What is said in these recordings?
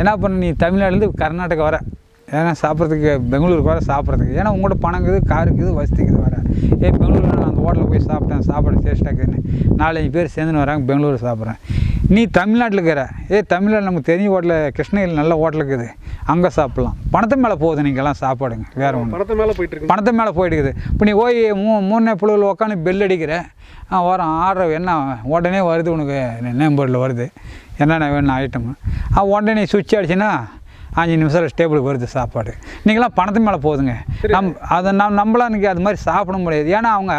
என்ன பண்ண நீ தமிழ்நாடுலேருந்து கர்நாடகா வர. ஏன்னா சாப்பிட்றதுக்கு பெங்களூருக்கு வர சாப்பிட்றதுக்கு. ஏன்னா உங்கள்கிட்ட பணம் இருக்குது காருக்குது வசதிக்குது வர. ஏ பெங்களூரில் நான் அந்த ஹோட்டலில் போய் சாப்பிட்டேன் சாப்பாடு டேஸ்ட்டாக இருக்குதுன்னு. நாலஞ்சு பேர் சேர்ந்துன்னு வராங்க பெங்களூர் சாப்பிட்றேன். நீ தமிழ்நாட்டில் இருக்கிற ஏ தமிழ்நாடு நமக்கு தெரிஞ்ச ஹோட்டலில் கிருஷ்ணகிரி நல்ல ஹோட்டல் இருக்குது. அங்கே சாப்பிட்லாம். பணத்து மேலே போகுது நீங்கள்லாம் சாப்பாடுங்க. வேறு ஒன்று பணத்தை மேலே போயிட்டு பணத்து மேலே போயிடுக்குது இப்போ நீ போய் மூ மூணு புழுவில் உட்காந்து பெல் அடிக்கிற ஆ வரோம் ஆர்டர் என்ன உடனே வருது உனக்கு நேம் போர்டில் வருது. என்னென்ன வேணும் ஐட்டம் உடனே நீ சுவிட்ச் அடிச்சுன்னா அஞ்சு நிமிஷம் டேபிளுக்கு வருது சாப்பாடு. நீங்களாம் பணத்து மேலே போகுதுங்க. நம் அதை நம் நம்மளாம் இன்றைக்கி அது மாதிரி சாப்பிட முடியாது. ஏன்னா அவங்க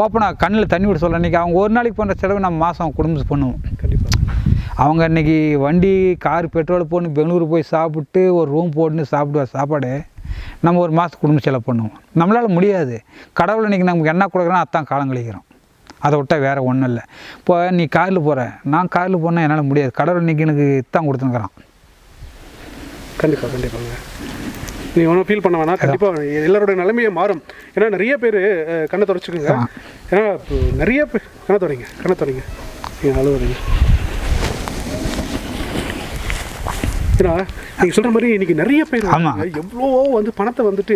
ஓப்பனாக கண்ணில் தண்ணி விட சொல்ல இன்றைக்கி அவங்க ஒரு நாளைக்கு பண்ணுற செலவு நம்ம மாதம் குடும்பத்துக்கு பண்ணுவோம். கண்டிப்பாக அவங்க இன்னைக்கு வண்டி கார் பெட்ரோல் போட்டு பெங்களூர் போய் சாப்பிட்டு ஒரு ரூம் போட்டுன்னு சாப்பிடுவா சாப்பாடு நம்ம ஒரு மாதத்துக்கு குடும்ப செலவு பண்ணுவோம். நம்மளால் முடியாது. கடவுள் இன்றைக்கி நமக்கு என்ன கொடுக்குறோம் அதான் காலம் கழிக்கிறோம். அதை விட்டால் வேறு ஒன்றும் இல்லை. இப்போ நீ காரில் போகிற நான் காரில் போனால் என்னால் முடியாது. கடவுள் இன்றைக்கி எனக்கு தான் கொடுத்துருக்குறான் கண்டிப்பாக கண்டிப்பாங்க. நீ ஒன்றும் ஃபீல் பண்ண வேணாம். கண்டிப்பாக எல்லாரோட நிலைமையே மாறும். ஏன்னா நிறைய பேர் கண்ணை தொடச்சிக்குங்க. ஏன்னா இப்போ நிறைய கண்ணை தொடங்க கண்ணை தொடங்க. நீங்கள் அழுவுறீங்க ஏன்னா நீங்கள் சொல்கிற மாதிரி இன்னைக்கு நிறைய பேர். எவ்வளோ வந்து பணத்தை வந்துட்டு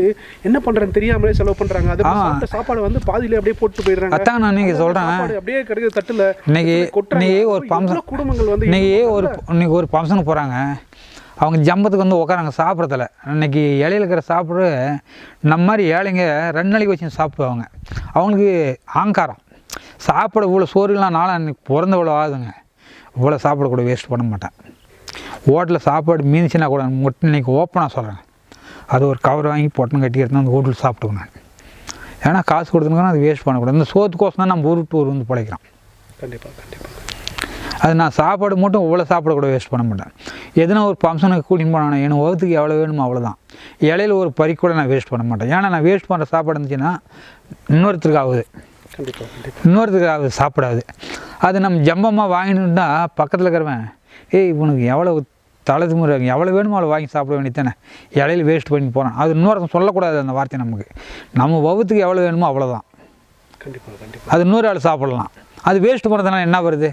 என்ன பண்ணுறேன்னு தெரியாமலே செலவு பண்ணுறாங்க அது. சாப்பிட்ட சாப்பாடு வந்து பாதியிலே அப்படியே போட்டு போயிடுறாங்க. அதான் நான் இன்னைக்கு சொல்கிறேன் அப்படியே கிடைக்கிற தட்டுல இன்னைக்கு. இன்னைக்கு ஒரு ஃபங்க்ஷன் குடும்பங்கள் வந்து இன்னைக்கு ஒரு இன்னைக்கு ஒரு ஃபங்க்ஷனுக்கு போகிறாங்க அவங்க ஜம்பத்துக்கு வந்து உட்காராங்க சாப்பிட்றதில்ல. இன்றைக்கி இலையில இருக்கிற சாப்பிட்ற நம்ம மாதிரி ஏழைங்க ரெண்டு நாளைக்கு வச்சு சாப்பிடுவாங்க. அவங்களுக்கு ஆங்காரம் சாப்பிட இவ்வளோ சோறுலாம் நாளாக அன்றைக்கி பிறந்த இவ்வளோ ஆகுதுங்க. இவ்வளோ சாப்பிட கூட வேஸ்ட் பண்ண மாட்டேன். ஹோட்டலில் சாப்பாடு மீந்துச்சுன்னா கூட மட்டும் இன்னைக்கு ஓப்பனாக சொல்கிறேன் அது ஒரு கவர் வாங்கி பொட்டம் கட்டி எடுத்து அந்த ஹோட்டலில் சாப்பிட்டுக்கணும் நான் ஏன்னா காசு கொடுத்துனுங்கன்னா அது வேஸ்ட் பண்ணக்கூடாது. இந்த சோத்துக்கோசம் தான் நம்ம ஊருக்கு டூர் வந்து பிழைக்கிறோம். கண்டிப்பாக கண்டிப்பாக அது நான் சாப்பாடு மட்டும் இவ்வளோ சாப்பாடு கூட வேஸ்ட் பண்ண மாட்டேன். எதுனா ஒரு ஃபங்க்ஷனுக்கு கூட்டின்னு போனானே எனக்கு வகுத்துக்கு எவ்வளோ வேணுமோ அவ்வளோதான். இலையில ஒரு பறி கூட நான் வேஸ்ட் பண்ண மாட்டேன். ஏன்னா நான் வேஸ்ட் பண்ணுற சாப்பாடு இருந்துச்சுன்னா இன்னொருத்தருக்கு ஆகுது. இன்னொருத்தருக்கு ஆகுது சாப்பிடாது. அது நம்ம ஜம்பமாக வாங்கினுட்டா பக்கத்தில் இருக்கிறவன் ஏய் இவனுக்கு எவ்வளோ தலை முறை எவ்வளோ வேணுமோ அவ்வளோ வாங்கி சாப்பிட வேண்டியதானே இலையில வேஸ்ட் பண்ணி போகிறான் அது இன்னொருத்தன் சொல்லக்கூடாது அந்த வார்த்தை நமக்கு. நம்ம வகுத்துக்கு எவ்வளோ வேணுமோ அவ்வளோதான் அது இன்னொரு ஆள் சாப்பிடலாம். அது வேஸ்ட் பண்ணுறதுனால என்ன வருது?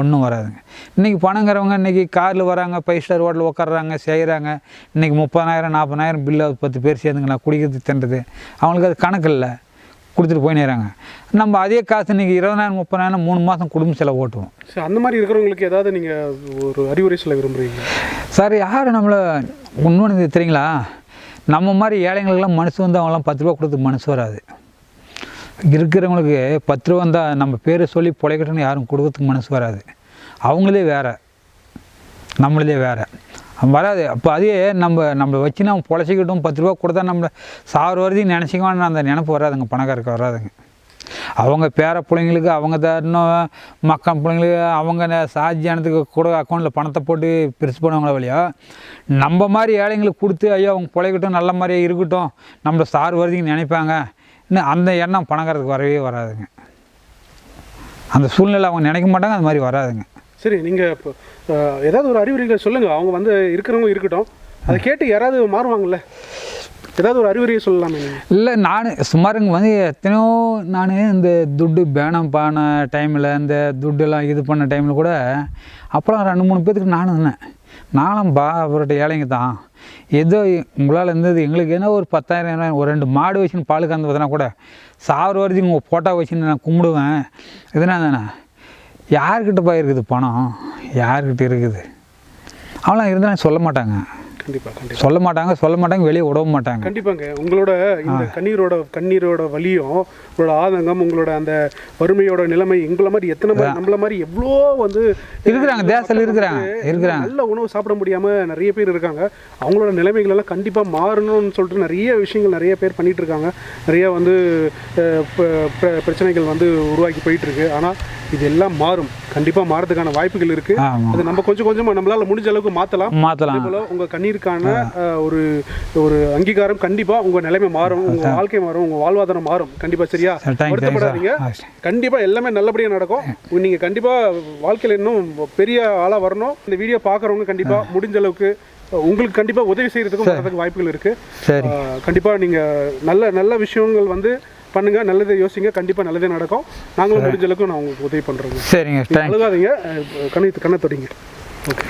ஒன்றும் வராதுங்க. இன்றைக்கி பணங்கிறவங்க இன்றைக்கி காரில் வராங்க ஃபைவ் ஸ்டார் ஹோட்டலில் உட்காடுறாங்க செய்கிறாங்க இன்றைக்கி முப்பதாயிரம் நாற்பதாயிரம் பில்லு அது பத்து பேர் சேர்ந்துங்களா குடிக்கிறது தின்றது. அவங்களுக்கு அது கணக்கு இல்லை. கொடுத்துட்டு போயினேறாங்க. நம்ம அதே காசு இன்றைக்கி இருபதாயிரம் முப்பதாயிரம் மூணு மாதம் குடும்ப செலவு ஓட்டுவோம். சரி அந்த மாதிரி இருக்கிறவங்களுக்கு ஏதாவது நீங்கள் ஒரு அறிவுரை சொல்ல விரும்புகிறீங்க சார் யார் நம்மளை இன்னொன்று தெரியுங்களா? நம்ம மாதிரி ஏழைங்களுக்கெல்லாம் மனசு வந்து அவங்களாம் பத்து ரூபா கொடுத்து மனசு வராது. இருக்கிறவங்களுக்கு பத்து ரூபா வந்தால் நம்ம பேரை சொல்லி பிழைக்கட்டும்னு யாரும் கொடுக்கறதுக்கு மனசு வராது. அவங்களே வேற. நம்மளதே வேறு. வராது. அப்போ அதே நம்ம நம்ம வச்சு நம்ம பொழைச்சிக்கிட்டோம் பத்து ரூபா கொடுத்தா நம்ம சாறு வருதையும் நினச்சிக்குவான்னு அந்த நினப்பு வராதுங்க. பணக்காரருக்கு வராதுங்க. அவங்க பேர பிள்ளைங்களுக்கு அவங்க தரணும் மக்கள் பிள்ளைங்களுக்கு அவங்க ந- கூட அக்கௌண்ட்டில் பணத்தை போட்டு பெருசு பண்ணுவாங்களே வழியோ நம்ம மாதிரி ஏழைங்களுக்கு கொடுத்து ஐயோ அவங்க பிழைக்கட்டும் நல்ல மாதிரியே இருக்கட்டும் நம்மளை சார் வருதுங்க நினைப்பாங்க. இன்னும் அந்த எண்ணம் பணக்காரத்துக்கு வரவே வராதுங்க. அந்த சூழ்நிலை அவங்க நினைக்க மாட்டாங்க அது மாதிரி வராதுங்க. சரி நீங்கள் இப்போ ஏதாவது ஒரு அறிவுரைகள் சொல்லுங்கள் அவங்க வந்து இருக்கிறவங்க இருக்கட்டும். அதை கேட்டு யாராவது மாறுவாங்கல்ல? ஏதாவது ஒரு அறிவுரையை சொல்லலாமே இல்லை நான் சுமாருங்க வந்து எத்தனையோ நான் இந்த துட்டு பேனம் பான டைமில் இந்த துட்டுலாம் இது பண்ண டைமில் கூட அப்புறம் ரெண்டு மூணு பேத்துக்கு நானும் இருந்தேன். நானும் பா அவர்கிட்ட ஏழைங்க தான். ஏதோ உங்களால் இருந்தது எங்களுக்கு என்ன ஒரு பத்தாயிரம் ஒரு ரெண்டு மாடு வச்சுன்னு பால் கந்து பார்த்தனா கூட சாவர வரைக்கும் உங்கள் போட்டோ வச்சுன்னு நான் கும்பிடுவேன். இதுனா தானே? யார்கிட்ட போய் இருக்குது பணம்? யார்கிட்ட இருக்குது? அவெல்லாம் இருந்தாலும் சொல்ல மாட்டாங்க. கண்டிப்பாக கண்டிப்பாக சொல்ல மாட்டாங்க சொல்ல மாட்டாங்க வெளியே விடவும் மாட்டாங்க. கண்டிப்பாங்க. உங்களோட இந்த கண்ணீரோட கண்ணீரோட வலியும் உங்களோட ஆதங்கம் உங்களோட அந்த வறுமையோட நிலைமை எங்களை மாதிரி எத்தனை மாதிரி நம்மள மாதிரி எவ்வளோ வந்து இருக்கிறாங்க தேசத்தில் இருக்கிறாங்க இருக்கிறாங்க. நல்ல உணவு சாப்பிட முடியாம நிறைய பேர் இருக்காங்க. அவங்களோட நிலைமைகள் எல்லாம் கண்டிப்பா மாறணும்னு சொல்லிட்டு நிறைய விஷயங்கள் நிறைய பேர் பண்ணிட்டு இருக்காங்க. நிறைய வந்து பிரச்சனைகள் வந்து உருவாக்கி போயிட்டு இருக்கு. ஆனா இது எல்லாம் மாறும். கண்டிப்பா மாறதுக்கான வாய்ப்புகள் இருக்கு. அது நம்ம கொஞ்சம் கொஞ்சமா நம்மளால முடிஞ்ச அளவுக்கு மாத்தலாம். போல உங்க கண்ணீருக்கான ஒரு ஒரு அங்கீகாரம் கண்டிப்பா உங்க நிலைமை மாறும். உங்க வாழ்க்கை மாறும். உங்க வாழ்வாதாரம் மாறும். கண்டிப்பா சரியா? வருத்தப்படாதீங்க. கண்டிப்பா எல்லாமே நல்லபடியா நடக்கும். நீங்க கண்டிப்பா வாழ்க்கையில இன்னும் பெரிய ஆளா வரணும். இந்த வீடியோ பாக்குறவங்க கண்டிப்பா முடிஞ்ச அளவுக்கு உங்களுக்கு கண்டிப்பா உதவி செய்யறதுக்கும் வாய்ப்புகள் இருக்கு கண்டிப்பா நீங்க நல்ல நல்ல விஷயங்கள் வந்து பண்ணுங்க நல்லதை யோசிங்க கண்டிப்பா நல்லதே நடக்கும். நாங்களும் முடிஞ்ச அளவுக்கு நான் உங்களுக்கு உதவி பண்றோங்க. சரிங்க தேங்க் அழுகாதீங்க கண்ணை கண்ணை தொடங்க. ஓகே